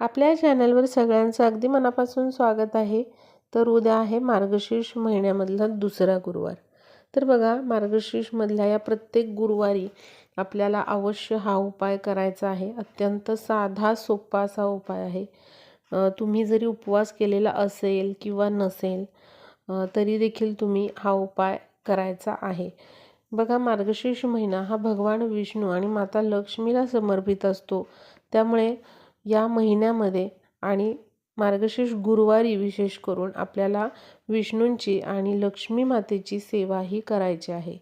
आपल्या चॅनलवर सगळ्यांचं अगदी मनापासून स्वागत आहे. तर उद्या आहे मार्गशीर्ष महिन्यामधला दुसरा गुरुवार. तर बघा मार्गशीर्षमधल्या या प्रत्येक गुरुवारी आपल्याला अवश्य हा उपाय करायचा आहे. अत्यंत साधा सोपा असा उपाय आहे. तुम्ही जरी उपवास केलेला असेल किंवा नसेल तरी देखील तुम्ही हा उपाय करायचा आहे. बघा मार्गशीर्ष महिना हा भगवान विष्णू आणि माता लक्ष्मीला समर्पित असतो. त्यामुळे या महिन्यामध्ये आणि मार्गशीर्ष गुरुवारी विशेष करून आपल्याला विष्णूंची आणि लक्ष्मी मातेची सेवाही करायची आहे.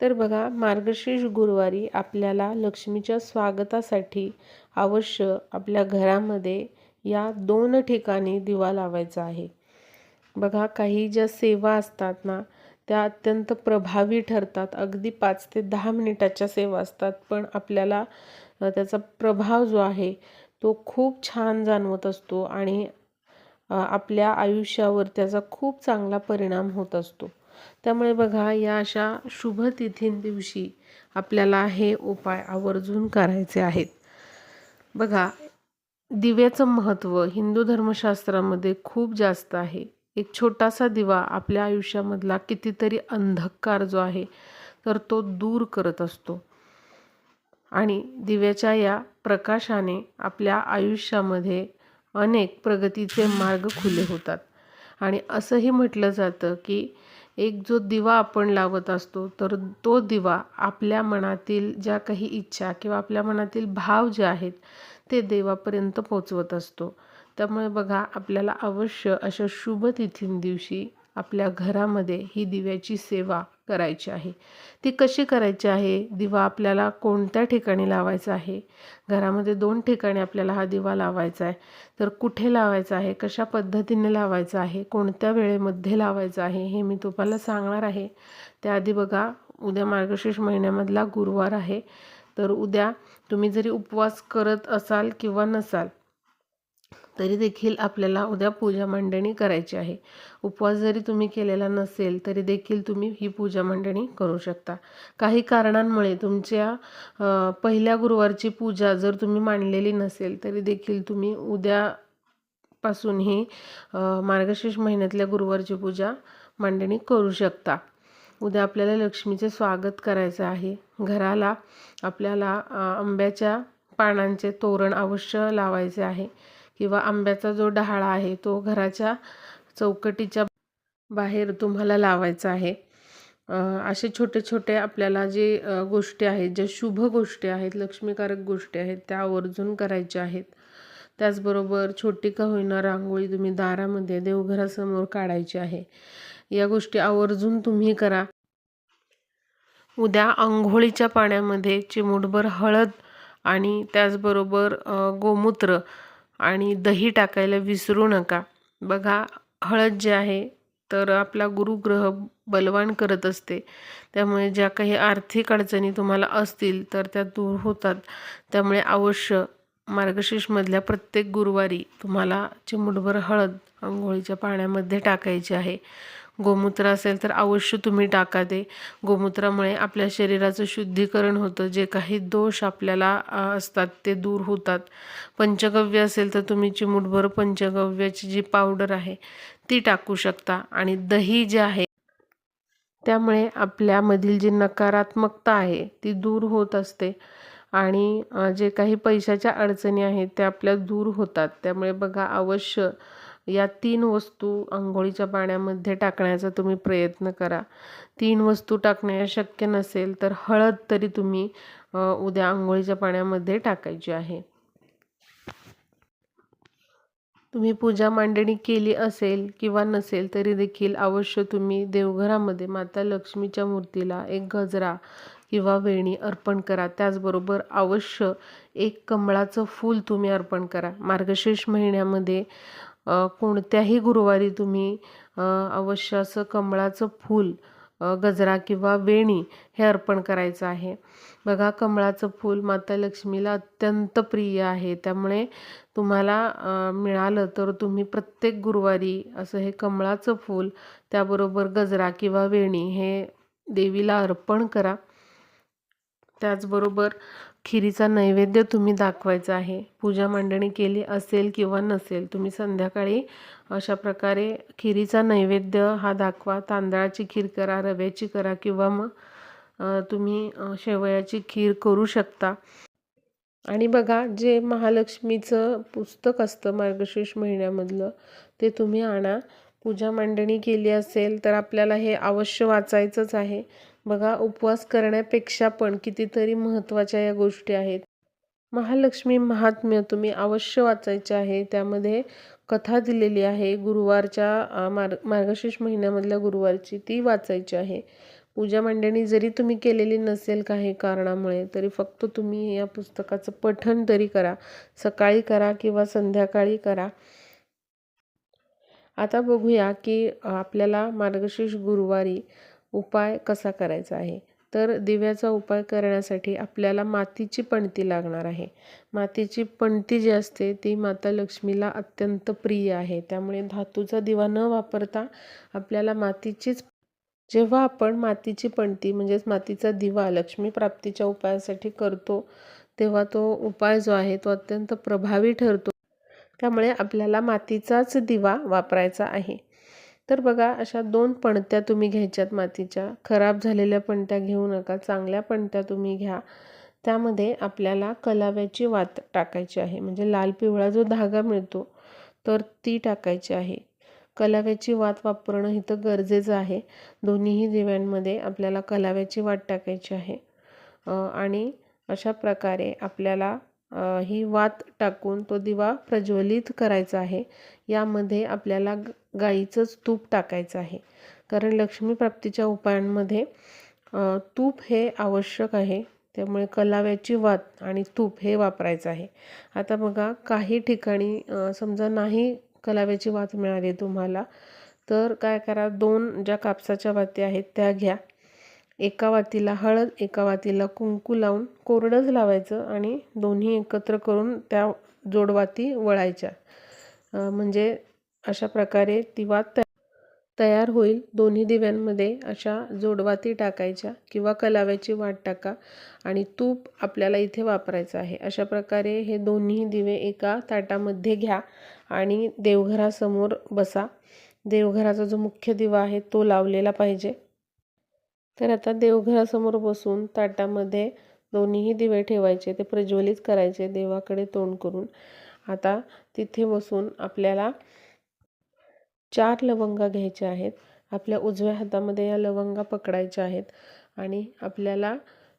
तर बघा मार्गशीर्ष गुरुवारी आपल्याला लक्ष्मीच्या स्वागतासाठी अवश्य आपल्या घरामध्ये या दोन ठिकाणी दिवा लावायचा आहे. बघा काही ज्या सेवा असतात ना त्या अत्यंत प्रभावी ठरतात. अगदी पाच ते दहा मिनिटाच्या सेवा असतात पण आपल्याला त्याचा प्रभाव जो आहे तो खूप छान जाणवत असतो आणि आपल्या आयुष्यावर त्याचा खूप चांगला परिणाम होत असतो. त्यामुळे बघा या अशा शुभ दिवशी आपल्याला हे उपाय आवर्जून करायचे आहेत. बघा दिव्याचं महत्त्व हिंदू धर्मशास्त्रामध्ये खूप जास्त आहे. एक छोटासा दिवा आपल्या आयुष्यामधला कितीतरी अंधकार जो आहे तर तो दूर करत असतो. आणि दिव्याच्या या प्रकाशाने आपल्या आयुष्यामध्ये अनेक प्रगतीचे मार्ग खुले होतात. आणि असंही म्हटलं जातं की एक जो दिवा आपण लावत असतो तर तो दिवा आपल्या मनातील ज्या काही इच्छा किंवा आपल्या मनातील भाव जे आहेत ते देवापर्यंत पोचवत असतो. त्यामुळे बघा आपल्याला अवश्य अशा शुभ दिवशी आपल्या घरामध्ये ही दिव्याची सेवा करायची आहे. ती कशी करायची आहे? दिवा आपल्याला कोणत्या ठिकाणी लावायचा आहे? घरामध्ये दोन ठिकाणी आपल्याला हा दिवा लावायचा आहे. तर कुठे लावायचा आहे? कशा पद्धतीने लावायचा आहे? कोणत्या वेळेमध्ये लावायचं आहे? हे मी तुम्हाला सांगणार आहे. त्याआधी बघा उद्या मार्गशीर्ष महिन्यामधला गुरुवार आहे. तर उद्या तुम्ही जरी उपवास करत असाल किंवा नसाल तरी देखील आपल्याला उद्या पूजा मांडणी करायची आहे. उपवास जरी तुम्ही केलेला नसेल तरी देखील तुम्ही ही पूजा मांडणी करू शकता. काही कारणांमुळे तुमच्या पहिल्या गुरुवारची पूजा जर तुम्ही मांडलेली नसेल तरी देखील तुम्ही उद्यापासून ही मार्गशीर्ष महिन्यातल्या गुरुवारची पूजा मांडणी करू शकता. उद्या आपल्याला लक्ष्मीचे स्वागत करायचं आहे. घराला आपल्याला आंब्याच्या पानांचे तोरण अवश्य लावायचे आहे. किंवा आंब्याचा जो डहाळा आहे तो घराच्या चौकटीच्या बाहेर तुम्हाला लावायचा आहे. असे छोटे छोटे आपल्याला जे गोष्टी आहेत ज्या शुभ गोष्टी आहेत लक्ष्मीकारक गोष्टी आहेत त्या आवर्जून करायच्या आहेत. त्याचबरोबर छोटी का होईना रांगोळी तुम्ही दारामध्ये देवघरासमोर काढायची आहे. या गोष्टी आवर्जून तुम्ही करा. उद्या आंघोळीच्या पाण्यामध्ये चिमूटभर हळद आणि त्याचबरोबर गोमूत्र आणि दही टाकायला विसरू नका. बघा हळद जे आहे तर आपला गुरुग्रह बलवान करत असते. त्यामुळे ज्या काही आर्थिक अडचणी तुम्हाला असतील तर त्या दूर होतात. त्यामुळे अवश्य मार्गशीर्षमधल्या प्रत्येक गुरुवारी तुम्हाला चिमुटभर हळद आंघोळीच्या पाण्यामध्ये टाकायची आहे. गोमूत्र असेल तर अवश्य तुम्ही टाका ते. गोमूत्रामुळे आपल्या शरीराचं शुद्धीकरण होतं. जे काही दोष आपल्याला असतात ते दूर होतात. पंचगव्य असेल तर तुम्ही चिमूटभर पंचगव्याची जी पावडर आहे ती टाकू शकता. आणि दही जे आहे त्यामुळे आपल्यामधील जी नकारात्मकता आहे ती दूर होत असते. आणि जे काही पैशाच्या अडचणी आहेत त्या आपल्या दूर होतात. त्यामुळे बघा अवश्य या तीन वस्तू आंघोळीच्या पाण्यामध्ये टाकण्याचा तुम्ही प्रयत्न करा. तीन वस्तू टाकणे शक्य नसेल तर हळद तरी तुम्ही उद्या आंघोळीच्या पाण्यामध्ये टाकायची आहे. तुम्ही पूजा मांडणी केली असेल किंवा नसेल तरी देखील अवश्य तुम्ही देवघरामध्ये माता लक्ष्मीच्या मूर्तीला एक गजरा किंवा वेणी अर्पण करा. त्याचबरोबर अवश्य एक कमळाचं फूल तुम्ही अर्पण करा. मार्गशीर्ष महिन्यामध्ये कोणत्याही गुरुवारी तुम्ही अवश्य असं कमळाचं फूल गजरा किंवा वेणी हे अर्पण करायचं आहे. बघा कमळाचं फूल माता लक्ष्मीला अत्यंत प्रिय आहे. त्यामुळे तुम्हाला मिळालं तर तुम्ही प्रत्येक गुरुवारी असं हे कमळाचं फूल त्याबरोबर गजरा किंवा वेणी हे देवीला अर्पण करा. त्याचबरोबर खिरीचा नैवेद्य तुम्ही दाखवायचा आहे. पूजा मांडणी केली असेल किंवा नसेल तुम्ही संध्याकाळी अशा प्रकारे खिरीचा नैवेद्य हा दाखवा. तांदळाची खीर करा रव्याची करा किंवा मग तुम्ही शेवयाची खीर करू शकता. आणि बघा जे महालक्ष्मीचं पुस्तक असतं मार्गशीर्ष महिन्यामधलं ते तुम्ही आणा. पूजा मांडणी केली असेल तर आपल्याला हे अवश्य वाचायचंच आहे. बघा उपवास करण्यापेक्षा पण कितीतरी महत्त्वाच्या या गोष्टी आहेत. महालक्ष्मी महात्म्य तुम्ही अवश्य वाचायचे आहे. त्यामध्ये कथा दिलेली आहे. गुरुवारच्या मार्ग मार्गशीर्ष महिन्यामधल्या गुरुवारची ती वाचायची आहे. पूजा मांडणी जरी तुम्ही केलेली नसेल काही कारणामुळे तरी फक्त तुम्ही या पुस्तकाचं पठण तरी करा. सकाळी करा किंवा संध्याकाळी करा. आता बघूया की आपल्याला मार्गशीर्ष गुरुवारी उपाय कसा करायचा आहे? तर दिव्याचा उपाय करण्यासाठी आपल्याला मातीची पणती लागणार आहे. मातीची पणती जी असते ती माता लक्ष्मीला अत्यंत प्रिय आहे. त्यामुळे धातूचा दिवा न वापरता आपल्याला मातीचीच जेव्हा आपण मातीची पणती म्हणजेच मातीचा दिवा लक्ष्मी प्राप्तीच्या उपायासाठी करतो तेव्हा तो उपाय जो आहे तो अत्यंत प्रभावी ठरतो. त्यामुळे आपल्याला मातीचाच दिवा वापरायचा आहे. तर बघा अशा दोन पणत्या तुम्ही घ्यायच्यात मातीच्या. खराब झालेल्या पणत्या घेऊ नका चांगल्या पणत्या तुम्ही घ्या. त्यामध्ये आपल्याला कलाव्याची वात टाकायची आहे. म्हणजे लाल पिवळा जो धागा मिळतो तर ती टाकायची आहे. कलाव्याची वात वापरणं इथं गरजेचं आहे. दोन्हीही दिव्यांमध्ये आपल्याला कलाव्याची वात टाकायची आहे. आणि अशा प्रकारे आपल्याला ही वात टाकून तो दिवा प्रज्वलित करायचा आहे. यामध्ये आपल्याला गाईचंच तूप टाकायचं आहे. कारण लक्ष्मी प्राप्तीच्या उपायांमध्ये तूप हे आवश्यक आहे. त्यामुळे कलाव्याची वात आणि तूप हे वापरायचं आहे. आता बघा काही ठिकाणी समजा नाही कलाव्याची वात मिळाली तुम्हाला तर काय करा दोन ज्या कापसाच्या वाती आहेत त्या घ्या. एका वातीला हळद एका वातीला कुंकू लावून कोरडंच लावायचं आणि दोन्ही एकत्र करून त्या जोडवाती वळायच्या. म्हणजे अशा प्रकारे ती वात तयार होईल. दोन्ही दिव्यांमध्ये अशा जोडवाती टाकायच्या किंवा कलाव्याची वाट टाका आणि तूप आपल्याला इथे वापरायचं आहे. अशा प्रकारे हे दोन्ही दिवे एका ताटामध्ये घ्या आणि देवघरासमोर बसा. देवघराचा जो मुख्य दिवा आहे तो लावलेला पाहिजे. तर आता देवघरासमोर बसून ताटामध्ये दोन्हीही दिवे ठेवायचे ते प्रज्वलित करायचे देवाकडे तोंड करून. आता तिथे बसून आपल्याला चार लवंगा घ्यायच्या आहेत. आपल्या उजव्या हातामध्ये या लवंगा पकडायच्या आहेत आणि आपल्याला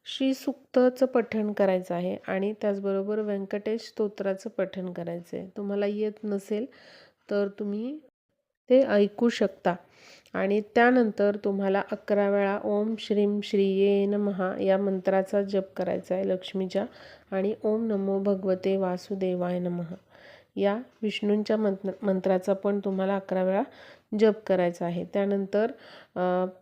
श्रीसुक्तचं पठण करायचं आहे आणि त्याचबरोबर व्यंकटेश स्तोत्राचं पठण करायचं आहे तुम्हाला येत नसेल तर तुम्ही ते ऐकू शकता. आणि त्यानंतर तुम्हाला अकरा वेळा ओम श्रीम श्रीये नमहा या मंत्राचा जप करायचा आहे लक्ष्मीच्या आणि ओम नमो भगवते वासुदेवाय नमः. या विष्णूंच्या मंत्र मंत्राचा पण तुम्हाला अकरा वेळा जप करायचा आहे. त्यानंतर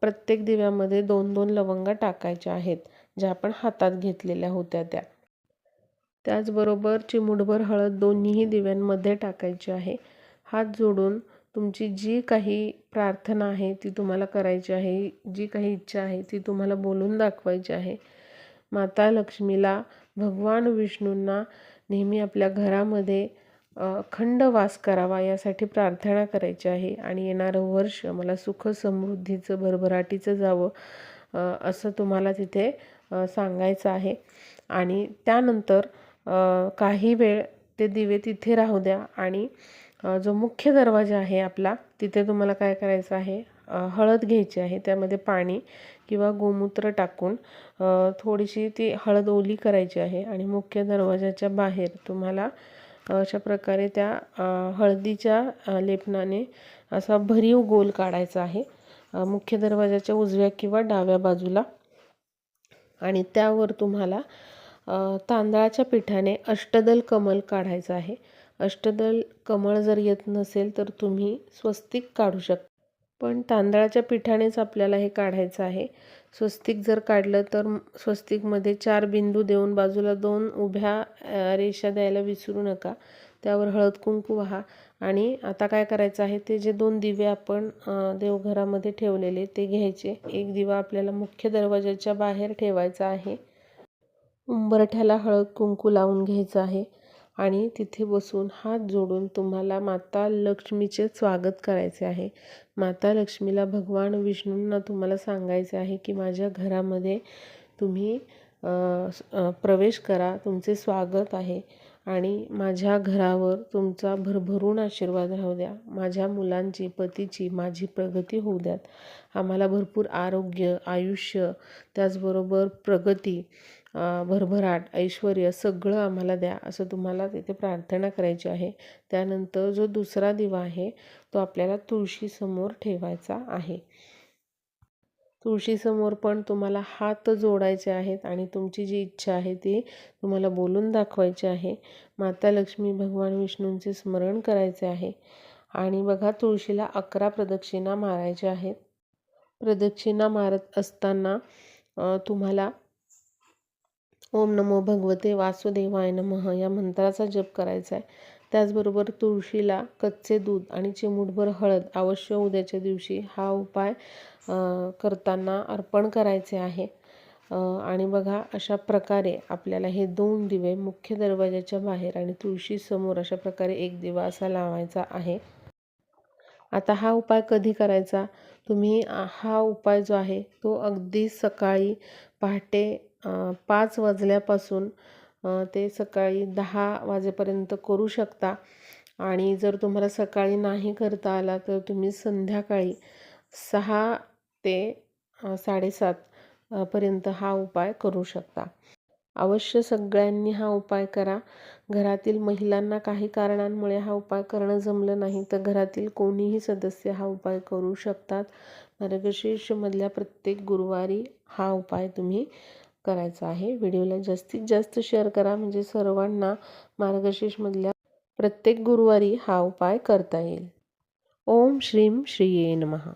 प्रत्येक दिव्यामध्ये दोन दोन लवंगा टाकायच्या आहेत ज्या आपण हातात घेतलेल्या होत्या त्या. त्याचबरोबर चिमुटभर हळद दोन्हीही दिव्यांमध्ये टाकायची आहे. हात जोडून तुमची जी काही प्रार्थना आहे ती तुम्हाला करायची आहे जी काही इच्छा आहे ती तुम्हाला बोलून दाखवायची आहे. माता लक्ष्मीला भगवान विष्णूंना नेहमी आपल्या घरामध्ये अखंड वास करावा यासाठी प्रार्थना करायची आहे. आणि येणारं वर्ष मला सुख समृद्धीचं भरभराटीचं जावं असं तुम्हाला तिथे सांगायचं आहे. आणि त्यानंतर काही वेळ ते दिवे तिथे राहू द्या. आणि जो मुख्य दरवाजा आहे आपला तिथे तुम्हाला काय करायचं आहे? हळद घ्यायची आहे त्यामध्ये पाणी किंवा गोमूत्र टाकून थोडीशी ती हळद ओली करायची आहे आणि मुख्य दरवाजाच्या बाहेर तुम्हाला अशा प्रकारे त्या हळदीच्या लेपनाने असा भरीव गोल काढायचा आहे. मुख्य दरवाजाच्या उजव्या किंवा डाव्या बाजूला. आणि त्यावर तुम्हाला तांदळाच्या पिठाने अष्टदल कमल काढायचं आहे. अष्टदल कमळ जर येत नसेल तर तुम्ही स्वस्तिक काढू शकता. पण तांदळाच्या पिठानेच आपल्याला हे काढायचं आहे. स्वस्तिक जर काढलं तर स्वस्तिकमध्ये चार बिंदू देऊन बाजूला दोन उभ्या रेषा द्यायला विसरू नका. त्यावर हळद कुंकू व्हा. आणि आता काय करायचं आहे ते जे दोन दिवे आपण देवघरामध्ये ठेवलेले ते घ्यायचे. एक दिवा आपल्याला मुख्य दरवाजाच्या बाहेर ठेवायचा आहे. उंबरठ्याला हळद कुंकू लावून घ्यायचं आहे. आणि तिथे बसून हात जोडून तुम्हाला माता लक्ष्मीचे स्वागत करायचे आहे. माता लक्ष्मीला भगवान विष्णूंना तुम्हाला सांगायचे आहे की माझ्या घरामध्ये तुम्ही प्रवेश करा तुमचे स्वागत आहे आणि माझ्या घरावर तुमचा भरभरून आशीर्वाद राहू द्या. माझ्या मुलांची पतीची माझी प्रगती होऊ द्यात. आम्हाला भरपूर आरोग्य आयुष्य त्याचबरोबर प्रगती भरभराट ऐश्वर सगळं आम्हाला द्या असं तुम्हाला तिथे प्रार्थना करायची आहे. त्यानंतर जो दुसरा दिवा आहे तो आपल्याला तुळशीसमोर ठेवायचा आहे. तुळशीसमोर पण तुम्हाला हात जोडायचे आहेत आणि तुमची जी इच्छा आहे ती तुम्हाला बोलून दाखवायची आहे. माता लक्ष्मी भगवान विष्णूंचे स्मरण करायचे आहे. आणि बघा तुळशीला अकरा प्रदक्षिणा मारायच्या आहेत. प्रदक्षिणा मारत असताना तुम्हाला ओम नमो भगवते वासुदेवाय नमः या मंत्राचा जप करायचा आहे त्याचबरोबर तुळशीला कच्चे दूध आणि चिमूटभर हळद अवश्य उद्याच्या दिवशी हा उपाय करताना अर्पण करायचे आहे. आणि बघा अशा प्रकारे आपल्याला हे दोन दिवे मुख्य दरवाजाच्या बाहेर आणि तुळशीसमोर अशा प्रकारे एक दिवा असा लावायचा आहे. आता हा उपाय कधी करायचा? तुम्ही हा उपाय जो आहे तो अगदी सकाळी पहाटे पाच वाजल्यापासून ते सकाळी दहा वाजेपर्यंत करू शकता. आणि जर तुम्हाला सकाळी नाही करता आला तर तुम्ही संध्याकाळी सहा ते साडेसात पर्यंत हा उपाय करू शकता. अवश्य सगळ्यांनी हा उपाय करा. घरातील महिलांना काही कारणांमुळे हा उपाय करणं जमलं नाही तर घरातील कोणीही सदस्य हा उपाय करू शकतात. मार्गशीर्षमधल्या प्रत्येक गुरुवारी हा उपाय तुम्ही करायचा आहे. व्हिडिओला जास्तीत जास्त शेअर करा. म्हणजे सर्वांना मार्गशीर्षमधल्या प्रत्येक गुरुवारी हा उपाय करता येईल. ओम श्रीम श्रीये नमहा